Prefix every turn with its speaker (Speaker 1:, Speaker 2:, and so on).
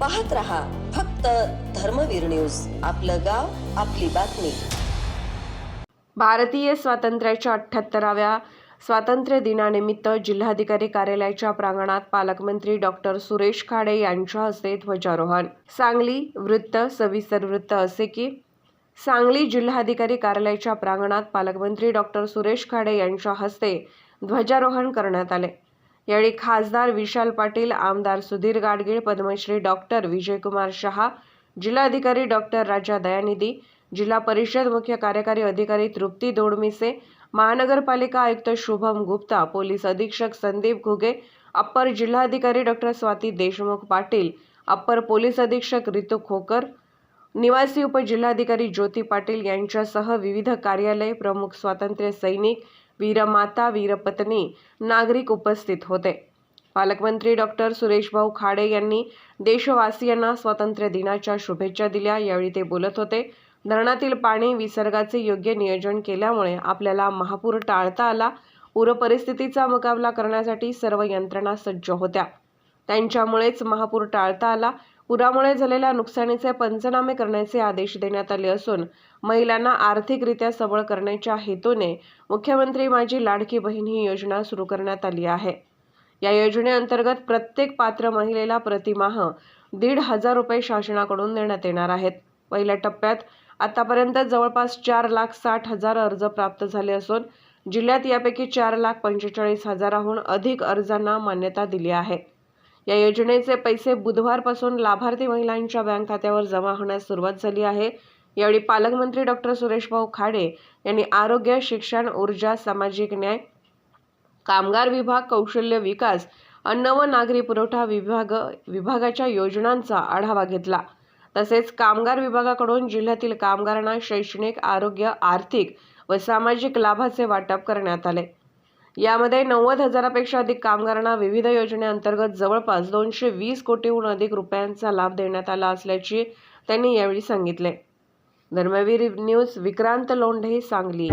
Speaker 1: पाहत रहा फक्त धर्मवीर न्यूज. आपलं गाव आपली बातमी.
Speaker 2: भारतीय स्वातंत्र्याच्या अठ्ठ्याहत्तराव्या स्वातंत्र्य दिनानिमित्त जिल्हाधिकारी कार्यालयाच्या प्रांगणात पालकमंत्री डॉक्टर सुरेश खाडे यांच्या हस्ते ध्वजारोहण. सांगली वृत्त सविस्तर वृत्त असे की सांगली जिल्हाधिकारी कार्यालयाच्या प्रांगणात पालकमंत्री डॉक्टर सुरेश खाडे यांच्या हस्ते ध्वजारोहण करण्यात आले. यावेळी खासदार विशाल पाटील आमदार सुधीर गाडगीळ पद्मश्री डॉक्टर विजयकुमार शहा जिल्हाधिकारी डॉक्टर राजा दयानिधी जिल्हा परिषद मुख्य कार्यकारी अधिकारी तृप्ती दोडमिसे महानगरपालिका आयुक्त शुभम गुप्ता पोलीस अधीक्षक संदीप घुगे अप्पर जिल्हाधिकारी doctor Swati Deshmukh Patil upper police अधीक्षक रितू खोकर निवासी उपजिल्हाधिकारी ज्योती पाटील यांच्यासह विविध कार्यालय प्रमुख स्वातंत्र्य सैनिक वीरमाता वीरपत्नी नागरिक उपस्थित होते. पालकमंत्री डॉक्टर सुरेशभाऊ खाडे यांनी देशवासियांना स्वातंत्र्य दिनाच्या शुभेच्छा दिल्या. यावेळी ते बोलत होते धरणातील पाणी विसर्गाचे योग्य नियोजन केल्यामुळे आपल्याला महापूर टाळता आला. पूरपरिस्थितीचा मुकाबला करण्यासाठी सर्व यंत्रणा सज्ज होत्या. त्यांच्यामुळेच महापूर टाळता आला. पुरामुळे झालेल्या नुकसानीचे पंचनामे करण्याचे आदेश देण्यात आले असून महिलांना आर्थिकरित्या सबळ करण्याच्या हेतूने मुख्यमंत्री माझी लाडकी बहीण ही योजना सुरू करण्यात आली आहे. या योजनेअंतर्गत प्रत्येक पात्र महिलेला प्रतिमाह दीड हजार रुपये शासनाकडून देण्यात येणार आहेत. पहिल्या टप्प्यात आतापर्यंत जवळपास चार लाख साठ हजार अर्ज प्राप्त झाले असून जिल्ह्यात यापैकी चार लाख पंचेचाळीस हजाराहून अधिक अर्जांना मान्यता दिली आहे. या योजनेचे पैसे बुधवारपासून लाभार्थी महिलांच्या बँक खात्यावर जमा होण्यास सुरुवात झाली आहे. यावेळी पालकमंत्री डॉक्टर सुरेशभाऊ खाडे यांनी आरोग्य शिक्षण ऊर्जा सामाजिक न्याय कामगार विभाग कौशल्य विकास अन्न व नागरी पुरवठा विभाग विभागाच्या योजनांचा आढावा घेतला. तसेच कामगार विभागाकडून जिल्ह्यातील कामगारांना शैक्षणिक आरोग्य आर्थिक व सामाजिक लाभाचे वाटप करण्यात आले. यामध्ये नव्वद हजारापेक्षा अधिक कामगारांना विविध योजनेअंतर्गत जवळपास दोनशे वीस कोटीहून अधिक रुपयांचा लाभ देण्यात आला असल्याचे त्यांनी यावेळी सांगितले. धर्मवीर न्यूज विक्रांत लोंढे सांगली.